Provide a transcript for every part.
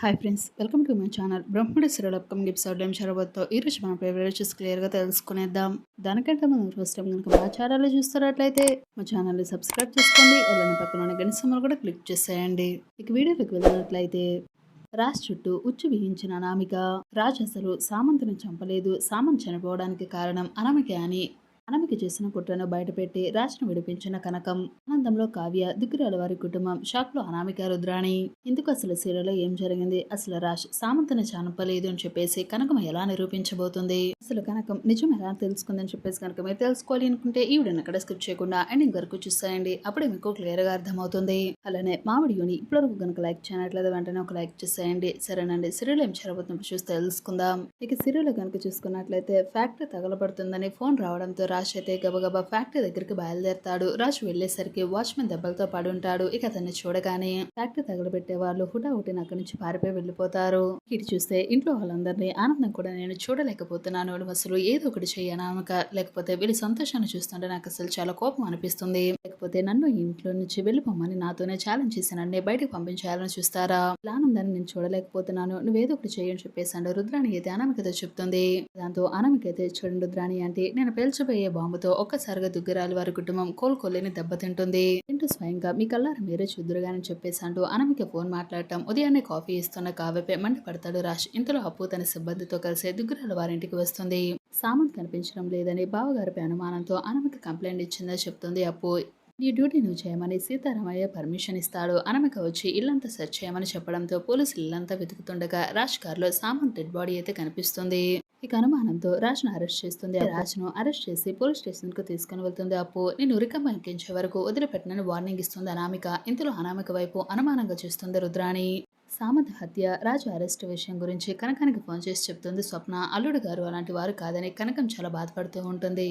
Hi friends welcome to my channel బ్రహ్మడి serial upcoming episode ఏం షరబత్తో ఈ రోజు మన ఫేవరెట్ చూసి క్లియర్గా తెలుసుకునేద్దాం. దానికంటే మనం ఫస్ట్ టైం కనుక మా ఛానల్ చూస్తున్నట్లయితే మా ఛానల్ని సబ్స్క్రైబ్ చేసుకోండి అలానే పక్కన ఉన్న గంట సింబల్ కూడా క్లిక్ చేసేయండి. ఇక వీడియోలోకి వెళ్ళినట్లయితే రాజ్ చుట్టూ ఉచ్చు బిగించిన అనామిక రాజ్ అసలు సామంతుని చంపలేదు సామంత్ చనిపోవడానికి కారణం అనామికే అని. అనమికి చేసిన కుట్రను బయటపెట్టి రాజును విడిపించిన కనకం ఆనందంలో కావ్య దిగురాల వారి కుటుంబం షాక్లో అనామిక రుద్రాణి. ఎందుకు అసలు సీరియల్లో ఏం జరిగింది? అసలు రాజ్ సామంతని చానపలేదు అని చెప్పేసి కనకం ఎలా నిరూపించబోతుంది? అసలు కనకం నిజం ఎలా తెలుసుకుందని చెప్పేసి కనుక మీరు తెలుసుకోవాలి అనుకుంటే ఈ వీడియోని అక్కడ స్కిప్ చేయకుండా ఎండింగ్ వరకు చూసేయండి. అప్పుడే మీకు క్లియర్గా అర్థమవుతుంది. అలానే మా వీడియోని ఇప్పటివరకు కనుక లైక్ చేయనట్లయితే వెంటనే ఒక లైక్ చేసేయండి. సరేనండి సీరియల్ ఏం చేరబోతున్నప్పుడు చూస్తే తెలుసుకుందాం. ఇక సీరియల్ కనుక చూసుకున్నట్లయితే ఫ్యాక్టరీ తగలబడుతుందని ఫోన్ రావడంతో రాజ్ అయితే గబగబా ఫ్యాక్టరీ దగ్గరికి బయలుదేరతాడు. రాజ్ వెళ్ళేసరికి వాచ్మెన్ దెబ్బలతో పడి ఉంటాడు ఇక అతన్ని చూడగానే ఫ్యాక్టరీ తగలబెట్టే వాళ్ళు హుటా హుటిన అక్కడి నుంచి పారిపోయి వెళ్ళిపోతారు. ఇటు చూస్తే ఇంట్లో వాళ్ళందరినీ ఆనందం కూడా నేను చూడలేకపోతున్నాను. అసలు ఏదో ఒకటి చేయనామక లేకపోతే వీళ్ళ సంతోషాన్ని చూస్తుంటే నాకు అసలు చాలా కోపం అనిపిస్తుంది. లేకపోతే నన్ను ఇంట్లో నుంచి వెళ్ళిపోమని నాతోనే ఛాలెంజ్ చేసి నన్ను బయటకు పంపించాలని చూస్తారా? ఆనందాన్ని నేను చూడలేకపోతున్నాను. నువ్వేదో ఒకటి చేయని చెప్పేసాడు రుద్రాణి అయితే అనామికతో చెప్తుంది. దాంతో అనామికైతే చూడండి రుద్రాణి అంటే నేను పేల్చబోయే బాంబుతో ఒక్కసారిగా దుగ్గరాలి వారి కుటుంబం కోలుకోలేని దెబ్బతింటుంది. ఇంటూ స్వయంగా మీ కల్లారు మీరే చూద్దురుగాని చెప్పేసి అంటూ అనమిక ఫోన్ మాట్లాడటం ఉదయాన్నే కాఫీ ఇస్తున్న కావ్యపై మండిపడతాడు రాష్ ఇంతలో అప్పు తన సిబ్బందితో కలిసి దుగ్గరాల వారింటికి వస్తుంది. సామంత్ కనిపించడం లేదని బావగారిపై అనుమానంతో అనమిక కంప్లైంట్ ఇచ్చిందని చెప్తుంది అప్పు. నీ డ్యూటీ నువ్వు చేయమని సీతారామయ్య పర్మిషన్ ఇస్తాడు. అనమిక వచ్చి ఇల్లంతా సెర్చ్ చేయమని చెప్పడంతో పోలీసులు ఇల్లంతా వెతుకుతుండగా రాజ్ కారులో సామంత్ డెడ్ బాడీ అయితే కనిపిస్తుంది. ఇక అనుమానంతో రాజ్ను అరెస్ట్ చేస్తుంది. రాజును అరెస్ట్ చేసి పోలీస్ స్టేషన్కు తీసుకుని వెళ్తుంది. అప్పు నేను ఉరికమ్మ ఎక్కించే వరకు వదిలిపెట్టనని వార్నింగ్ ఇస్తుంది అనామిక. ఇంతలో అనామిక వైపు అనుమానంగా చూస్తుంది రుద్రాణి. సామంత్ హత్య రాజు అరెస్ట్ విషయం గురించి కనకానికి ఫోన్ చేసి చెప్తుంది స్వప్న. అల్లుడు గారు అలాంటి వారు కాదని కనకం చాలా బాధపడుతూ ఉంటుంది.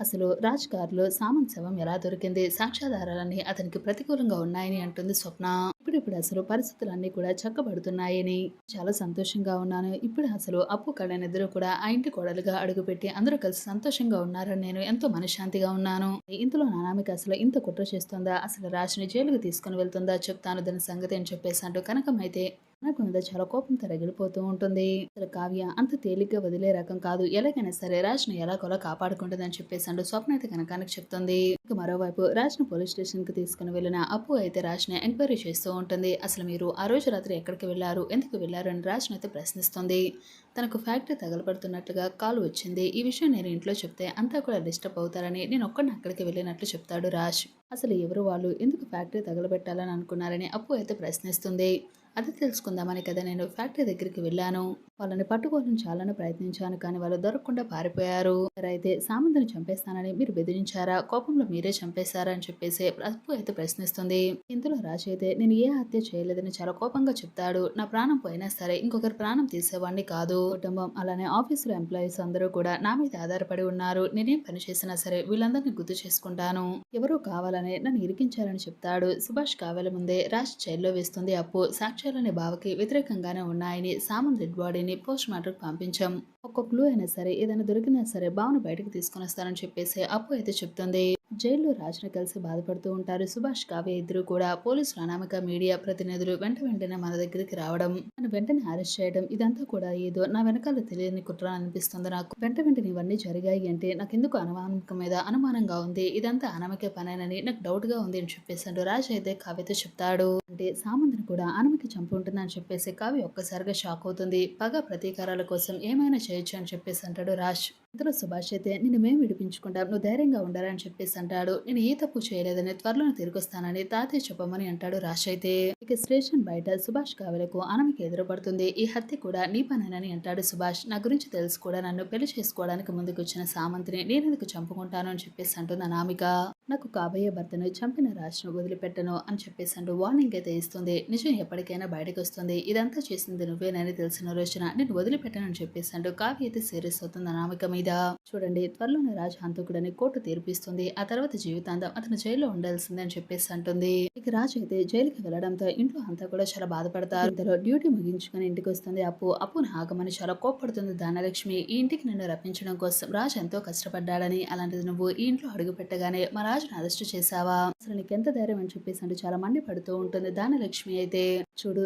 అసలు రాజ్ కారులో సామంత్ శవం ఎలా దొరికింది? సాక్ష్యాధారాలన్నీ అతనికి ప్రతికూలంగా ఉన్నాయని అంటుంది స్వప్న. ఇప్పుడిప్పుడు అసలు పరిస్థితులన్నీ కూడా చక్కబడుతున్నాయని. చాలా సంతోషంగా ఉన్నాను. ఇప్పుడు అసలు అప్పు కళ్ళనిద్దరూ కూడా ఆ ఇంటి కోడలుగా అడుగుపెట్టి అందరూ కలిసి సంతోషంగా ఉన్నారని నేను ఎంతో మనశ్శాంతిగా ఉన్నాను. ఇంతలో నానామికి అసలు ఇంత కుట్ర చేస్తుందా? అసలు రాజ్ని జైలుకు తీసుకుని వెళ్తుందా? చెప్తాను దాని సంగతి అని చెప్పేసి అంటూ కనకమైతే నాకు మీద చాలా కోపంతో రగిలిపోతూ ఉంటుంది. అసలు కావ్య అంత తేలిగ్గా వదిలే రకం కాదు. ఎలాగైనా సరే రాజ్ను ఎలాగోలా కాపాడుకుంటుందని చెప్పేసి స్వప్న అయితే కనకానికి చెప్తుంది. ఇక మరోవైపు రాజ్ను పోలీస్ స్టేషన్కి తీసుకుని వెళ్ళిన అప్పు అయితే రాజ్ని ఎంక్వైరీ చేస్తూ ఉంటుంది. అసలు మీరు ఆ రోజు రాత్రి ఎక్కడికి వెళ్ళారు? ఎందుకు వెళ్ళారు? అని రాజ్ను అయితే ప్రశ్నిస్తుంది. తనకు ఫ్యాక్టరీ తగలబడుతున్నట్లుగా కాల్ వచ్చింది. ఈ విషయం నేను ఇంట్లో చెప్తే అంతా కూడా డిస్టర్బ్ అవుతారని నేను ఒక్కడిని అక్కడికి వెళ్ళినట్లు చెప్తాడు రాజ్. అసలు ఎవరు వాళ్ళు? ఎందుకు ఫ్యాక్టరీ తగలబెట్టాలని అనుకున్నారని అప్పు అయితే ప్రశ్నిస్తుంది. అది తెలుసుకుందామని కదా నేను ఫ్యాక్టరీ దగ్గరికి వెళ్ళాను. వాళ్ళని పట్టుకోవాలని చాలానే ప్రయత్నించాను కానీ వాళ్ళు దొరకకుండా పారిపోయారు. అయితే సామంతిని చంపేస్తానని మీరు బెదిరించారా? కోపంలో మీరే చంపేశారా? అని చెప్పేసి అప్పు అయితే ప్రశ్నిస్తుంది. ఇందులో రాజు అయితే నేను ఏ హత్య చేయలేదని చాలా కోపంగా చెప్తాడు. నా ప్రాణం పోయినా సరే ఇంకొకరి ప్రాణం తీసేవాడిని కాదు. కుటుంబం అలానే ఆఫీసులో ఎంప్లాయీస్ అందరూ కూడా నా మీద ఆధారపడి ఉన్నారు. నేనేం పని చేసినా సరే వీళ్ళందరినీ గుర్తు చేసుకుంటాను. ఎవరో కావాలనే నన్ను ఇరికించారని చెప్తాడు. సుభాష్ కావాల ముందే రాజ్ జైల్లో వేస్తుంది అప్పు. సాక్షి సాక్ష్యాలనే బావకి వ్యతిరేకంగానే ఉన్నాయని సామన్ డెడ్ బాడీని పోస్ట్ మార్టంకి పంపించాం. ఒక్క క్లూ అయినా సరే ఏదైనా దొరికినా సరే బావను బయటకు తీసుకొని వస్తారని చెప్పేసి అప్పు అయితే చెప్తుంది. జైల్లో రాజును కలిసి బాధపడుతూ ఉంటారు సుభాష్ కావ్య ఇద్దరు కూడా. పోలీసులు అనామక మీడియా ప్రతినిధులు వెంట వెంటనే మన దగ్గరికి రావడం నన్ను వెంటనే అరెస్ట్ చేయడం ఇదంతా కూడా ఏదో నా వెనకాల తెలియని కుట్ర అనిపిస్తుంది నాకు. వెంట వెంటనే ఇవన్నీ జరిగాయి అంటే నాకెందుకు అనుమానం మీద అనుమానంగా ఉంది? ఇదంతా అనామక పనేనని నాకు డౌట్గా ఉంది అని చెప్పేసాడు రాజు అయితే కావ్యతో చెప్తాడు. అంటే సామంతిని కూడా అనమకి చంపుంటుందని చెప్పేసి కావ్య ఒక్కసారిగా షాక్ అవుతుంది. పగ ప్రతీకారాల కోసం ఏమైనా చేయొచ్చు అని చెప్పేసి అంటాడు రాజ్. ఇందులో సుభాష్ అయితే నిన్ను మేము విడిపించుకుంటాం నువ్వు ధైర్యంగా ఉండాలని చెప్పేసి అంటాడు. నేను ఏ తప్పు చేయలేదని త్వరలోనే తిరిగొస్తానని తాతయ్య చెప్పమని అంటాడు రాజ్ అయితే. ఇక స్టేషన్ బయట సుభాష్ కావలకు అనమికి ఎదురుపడుతుంది. ఈ హత్య కూడా నీ పనేనని అంటాడు సుభాష్. నా గురించి తెలుసు కూడా నన్ను పెళ్ళి చేసుకోవడానికి ముందుకు వచ్చిన సామంతిని నేను ఎందుకు చంపుకుంటాను అని చెప్పేసి అంటుంది అనామిక. నాకు కాబోయే భర్తను చంపిన రాజ్ను వదిలిపెట్టను అని చెప్పేసి అంటూ వార్నింగ్ అయితే ఇస్తుంది. నిజం ఎప్పటికైనా బయటకు వస్తుంది. ఇదంతా చేసింది నువ్వేనని తెలిసిన రోజున నేను వదిలిపెట్టనని చెప్పేసి అంటూ కావ్య అయితే సీరియస్ అవుతుంది అనామిక మీద. చూడండి త్వరలోనే రాజ్ హంతకుడని కోర్టు తీర్పిస్తుంది. ఆ తర్వాత జీవితాంతం అతను జైల్లో ఉండాల్సిందే అని చెప్పేసి అంటుంది. ఇక రాజు అయితే జైలుకి వెళ్ళడంతో ఇంట్లో అంతా కూడా చాలా బాధపడతారు. ఇంతలో డ్యూటీ ముగించుకొని ఇంటికి వస్తుంది అప్పు. అప్పును ఆగమని చాలా కోప్పడుతుంది ధనలక్ష్మి. ఈ ఇంటికి నన్ను రప్పించడం కోసం రాజు ఎంతో కష్టపడ్డాడని. అలాంటిది నువ్వు ఈ ఇంట్లో అడుగు పెట్టగానే మా రాజును అరెస్ట్ చేశావా? అసలు నీకెంత ధైర్యం అని చెప్పేసి అంటే చాలా మండి పడుతూ ఉంటుంది దానలక్ష్మి అయితే. చూడు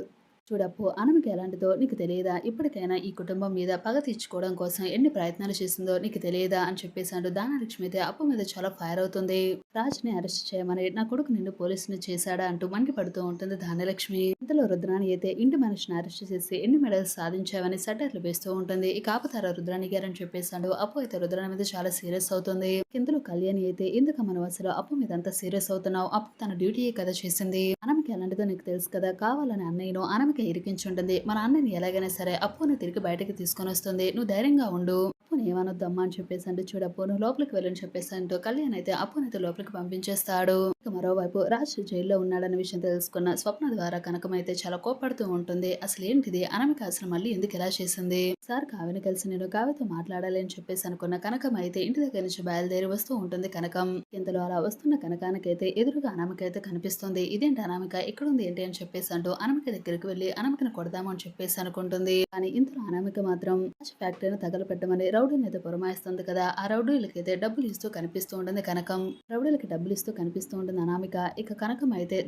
చూడప్పు అనమికి ఎలాంటిదో నీకు తెలియదా? ఇప్పటికైనా ఈ కుటుంబం మీద పగ తీర్చుకోవడం కోసం ఎన్ని ప్రయత్నాలు చేసిందో నీకు తెలియదా? అని చెప్పేశాడు దానలక్ష్మి అయితే అప్పు మీద చాలా ఫైర్ అవుతుంది. రాజుని అరెస్ట్ చేయమని నా కొడుకు నిన్ను పోలీసుని చేశాడా అంటూ మండిపడుతూ ఉంటుంది ధాన్యలక్ష్మి ఇంతలో రుద్రాణి అయితే ఇంటి మనిషిని అరెస్ట్ చేసి ఎన్ని మెడల్స్ సాధించావని సటర్లు వేస్తూ ఉంటుంది. ఇక ఆపుతారా రుద్రాణి గారు అని చెప్పేశాడు అప్పు అయితే రుద్రాణి మీద చాలా సీరియస్ అవుతుంది. ఇంతలో కళ్యాణి అయితే ఎందుకు మన అసలు అప్పు మీద అంత సీరియస్ అవుతున్నావు? అప్పు తన డ్యూటీయే కదా చేసింది? అనమికి ఎలాంటిదో నీకు తెలుసు కదా కావాలని అన్నయ్యను అనమికి ఇరికించుంటుంది. మన అన్నని ఎలాగైనా సరే అప్పుని తిరిగి బయటకి తీసుకొని వస్తుంది. నువ్వు ధైర్యంగా ఉండు. అప్పుని ఏమనొద్దమ్మా అని చెప్పేసి అంటే చూడప్పు నువ్వు లోపలికి వెళ్ళని చెప్పేసి అంటూ కళ్యాణ్ అయితే అప్పుని అయితే లోపలికి పంపించేస్తాడు. మరోవైపు రాజ్ జైల్లో ఉన్నాడన్న విషయం తెలుసుకున్న స్వప్న ద్వారా కనకమైతే చాలా కోపడుతూ ఉంటుంది. అసలు ఏంటిది అనమిక అసలు మళ్ళీ ఎందుకు ఎలా చేసింది? సార్ కావ్యని కలిసి నేను కావ్యతో మాట్లాడాలి అని చెప్పేసి అనుకున్న కనకం అయితే ఇంటి దగ్గర నుంచి బయలుదేరి వస్తూ ఉంటుంది కనకం. ఇంతలో అలా వస్తున్న కనకానికైతే ఎదురుగా అనామిక అయితే కనిపిస్తుంది. ఇదేంటి అనామిక? ఎక్కడుంది ఏంటి అని చెప్పేసి అంటూ అనామిక దగ్గరికి వెళ్ళి అనామికను కొడదాము అని చెప్పేసి అనుకుంటుంది. కానీ ఇంతలో అనామిక మాత్రం ఫ్యాక్టరీని తగలపెట్టమని రౌడీని అయితే పురమాయిస్తుంది కదా. ఆ రౌడీలకైతే డబ్బులు ఇస్తూ కనిపిస్తూ ఉంటుంది కనకం. రౌడీలకి డబ్బులు ఇస్తూ కనిపిస్తూ ఉంటుంది అనామిక. ఇక కనకం అయితే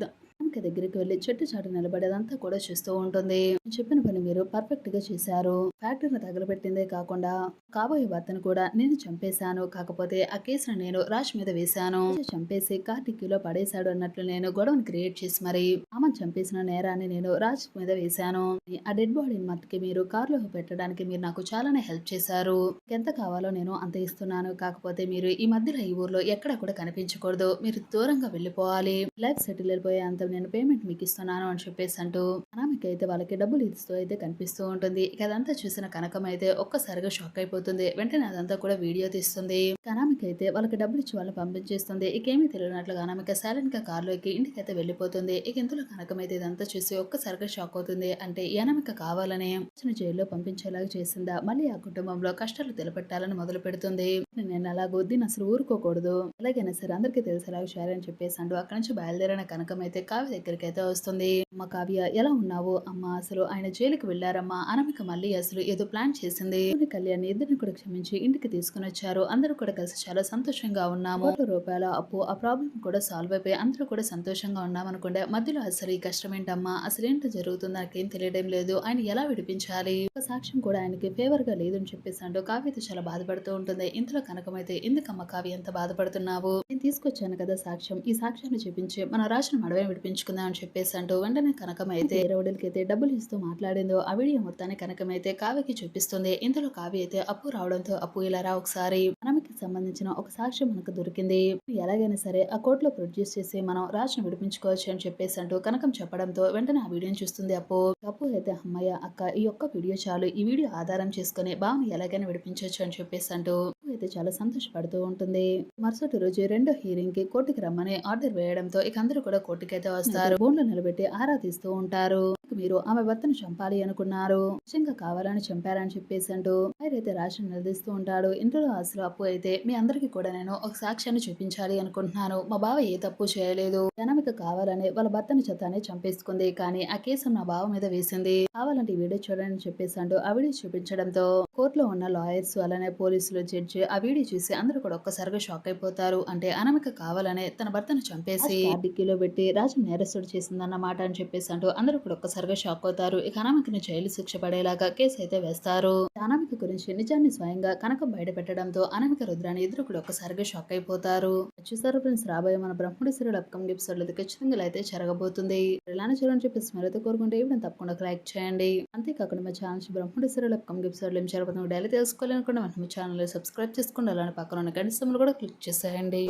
ద- దగ్గరికి వెళ్ళి చెట్టు చాటు నిలబడేదంతా కూడా చూస్తూ ఉంటుంది. చెప్పిన పని మీరు పర్ఫెక్ట్గా చేశారు. ఫ్యాక్టరీని తగలబెట్టిందే కాకుండా కాబోయే భర్తను కూడా నేను చంపేశాను. కాకపోతే ఆ కేసును నేను రాజ్ మీద వేశాను. చంపేసి కార్ పడేశాడు అన్నట్లు నేను గొడవను క్రియేట్ చేసి మరి ఆమెను చంపేసిన నేరాన్ని నేను రాజ్ మీద వేశాను. ఆ డెడ్ బాడీని మట్టుకి మీరు కారులో పెట్టడానికి మీరు నాకు చాలానే హెల్ప్ చేశారు. ఎంత కావాలో నేను అంత ఇస్తున్నాను. కాకపోతే మీరు ఈ మధ్యలో ఈ ఊర్లో ఎక్కడ కూడా కనిపించకూడదు. మీరు దూరంగా వెళ్ళిపోవాలి. లైఫ్ సెటిల్ వెళ్ళిపోయే అంత నేను పేమెంట్ మీకు ఇస్తున్నాను అని చెప్పేసి అంటూ అనామిక అయితే వాళ్ళకి డబ్బులు ఇస్తూ అయితే కనిపిస్తూ ఉంటుంది. ఇక అదంతా చూసిన కనకం అయితే ఒక్కసారిగా షాక్ అయిపోతుంది. వెంటనే అదంతా కూడా వీడియో తీస్తుంది. అనామిక అయితే వాళ్ళకి డబ్బులు ఇచ్చి వాళ్ళని పంపించేస్తుంది. ఇకేమీ తెలియనట్లుగా అనామిక సైలెంట్గా కారులో ఎక్కి ఇంటికి అయితే వెళ్ళిపోతుంది. ఇక ఇందులో కనకం అయితే ఇదంతా చూసి ఒక్కసారిగా షాక్ అవుతుంది. అంటే ఈ అనామిక కావాలనే జైల్లో పంపించేలాగా చేసిందా? మళ్ళీ ఆ కుటుంబంలో కష్టాలు తెలపెట్టాలని మొదలు పెడుతుంది. నేను అలాగో దీన్ని అసలు ఊరుకోకూడదు. ఎలాగైనా సరే అందరికీ తెలిసేలాగా చేయాలని చెప్పేసి అంటూ అక్కడి నుంచి బయలుదేరిన కనకం అయితే కావ్య దగ్గరికి అయితే వస్తుంది. అమ్మ కావ్య ఎలా ఉన్నావు? అమ్మ అసలు ఆయన జైలుకి వెళ్ళారమ్మా? అనమిక మళ్ళీ అసలు ఏదో ప్లాన్ చేసింది. కళ్యాణ్ ఇద్దరిని కూడా క్షమించి ఇంటికి తీసుకుని వచ్చారు. అందరూ కూడా కలిసి చాలా సంతోషంగా ఉన్నాము. కోట్ల రూపాయల అప్పు ఆ ప్రాబ్లం కూడా సాల్వ్ అయిపోయి అందరూ కూడా సంతోషంగా ఉన్నాం అనుకుంటే మధ్యలో అసలు ఈ కష్టం ఏంటమ్మా అసలు ఏంటో జరుగుతుందో? నాకేం తెలియడం లేదు. ఆయన ఎలా విడిపించాలి? ఒక సాక్ష్యం కూడా ఆయనకి ఫేవర్గా లేదని చెప్పేసి అంటూ కావ్య చాలా బాధపడుతూ ఉంటుంది. ఇంతలో కనకమైతే ఎందుకమ్మ కావ్య ఎంత బాధపడుతున్నావు? నేను తీసుకొచ్చాను కదా సాక్ష్యం. ఈ సాక్ష్యాన్ని చూపించి మన రాష్ట్రం మడవే పెంచుకుందాం అని చెప్పేసి అంటూ వెంటనే కనకమైతే రౌడీలకి అయితే డబ్బులు ఇస్తూ మాట్లాడిందో ఆ వీడియో మొత్తాన్ని కనకమైతే కావ్యకి చూపిస్తుంది. ఇంతలో కావ్య అయితే అప్పు రావడంతో అప్పు ఇలా రా ఒకసారి. మనం సంబంధించిన ఒక సాక్ష్యం మనకు దొరికింది. ఎలాగైనా సరే ఆ కోర్టులో ప్రొడ్యూస్ చేసి మనం రాజును విడిపించుకోవచ్చు అని చెప్పేసి అంటూ కనకం చెప్పడంతో వెంటనే ఆ వీడియోని చూస్తుంది అప్పు. అప్పు అయితే అమ్మయ్య అక్క ఈ ఒక్క వీడియో చాలు. ఈ వీడియో ఆధారం చేసుకుని బావని ఎలాగైనా విడిపించవచ్చు అని చెప్పేసి అంటూ అయితే చాలా సంతోషపడుతూ ఉంటుంది. మరుసటి రోజు రెండో హీరింగ్కి కోర్టుకి రమ్మని ఆర్డర్ వేయడంతో ఇక అందరూ కూడా కోర్టుకి అయితే వస్తారు బోన్లో నిలబెట్టి ఆరా తీస్తూ ఉంటారు. ఇక మీరు ఆమె భర్తను చంపాలి అనుకున్నారు? నిజంగా కావాలని చంపారని చెప్పేసి అంటూ అయితే రాశిని నిలదీస్తూ ఉంటాడు. ఇంట్లో అసలు అప్పు అయితే మీ అందరికీ కూడా నేను ఒక సాక్ష్యాన్ని చూపించాలి అనుకుంటున్నాను. మా బావ ఏ తప్పు చేయలేదు. జనమిక కావాలని వాళ్ళ భర్తని చెత్తానే చంపేసుకుంది. కానీ ఆ కేసు నా బావ మీద వేసింది. కావాలంటే వీడియో చూడండి చెప్పేసి అంటూ ఆ వీడియో చూపించడంతో కోర్టులో ఉన్న లాయర్స్ అలానే పోలీసులు జడ్జి ఆ వీడియో చూసి అందరూ కూడా ఒక్కసారిగా షాక్ అయిపోతారు. అంటే అనమిక కావాలనే తన భర్తను చంపేసి డిక్కీలో పెట్టి రాజు నేరస్తుడు చేసిందన్నమాట అని చెప్పేసి అంటూ అందరూ కూడా ఒక్కసారి ఒక్కసారిగా షాక్ అవుతారు. ఇక అనామికని జైలు శిక్ష పడేలాగా కేసు అయితే వేస్తారు. అనామిక గురించి నిజాన్ని స్వయంగా కనక బయట పెట్టడంతో అనామిక రుద్రాన్ని ఇద్దరు కూడా ఒక్కసారిగా షాక్ అయిపోతారు. చూసారు ఫ్రెండ్స్ రాబోయే మన బ్రహ్మడి సీరియల్ అప్కమింగ్ ఎపిసోడ్లో ఖచ్చితంగా అయితే జరగబోతుంది. ఇలానే చూడని చెప్పి మరైతే కోరుకుంటే ఇప్పుడు తప్పకుండా లైక్ చేయండి. అంతేకాకుండా మా ఛానల్ బ్రహ్మడి సీరియల్ అప్కమింగ్ ఎపిసోడ్లో ఏం జరగబోతుందో డైలీ తెలుసుకోవాలనుకుంటే మన ఛానల్ సబ్స్క్రైబ్ చేసుకోండి. అలానే పక్కన ఉన్న గంట కూడా క్లిక్ చేసేయండి.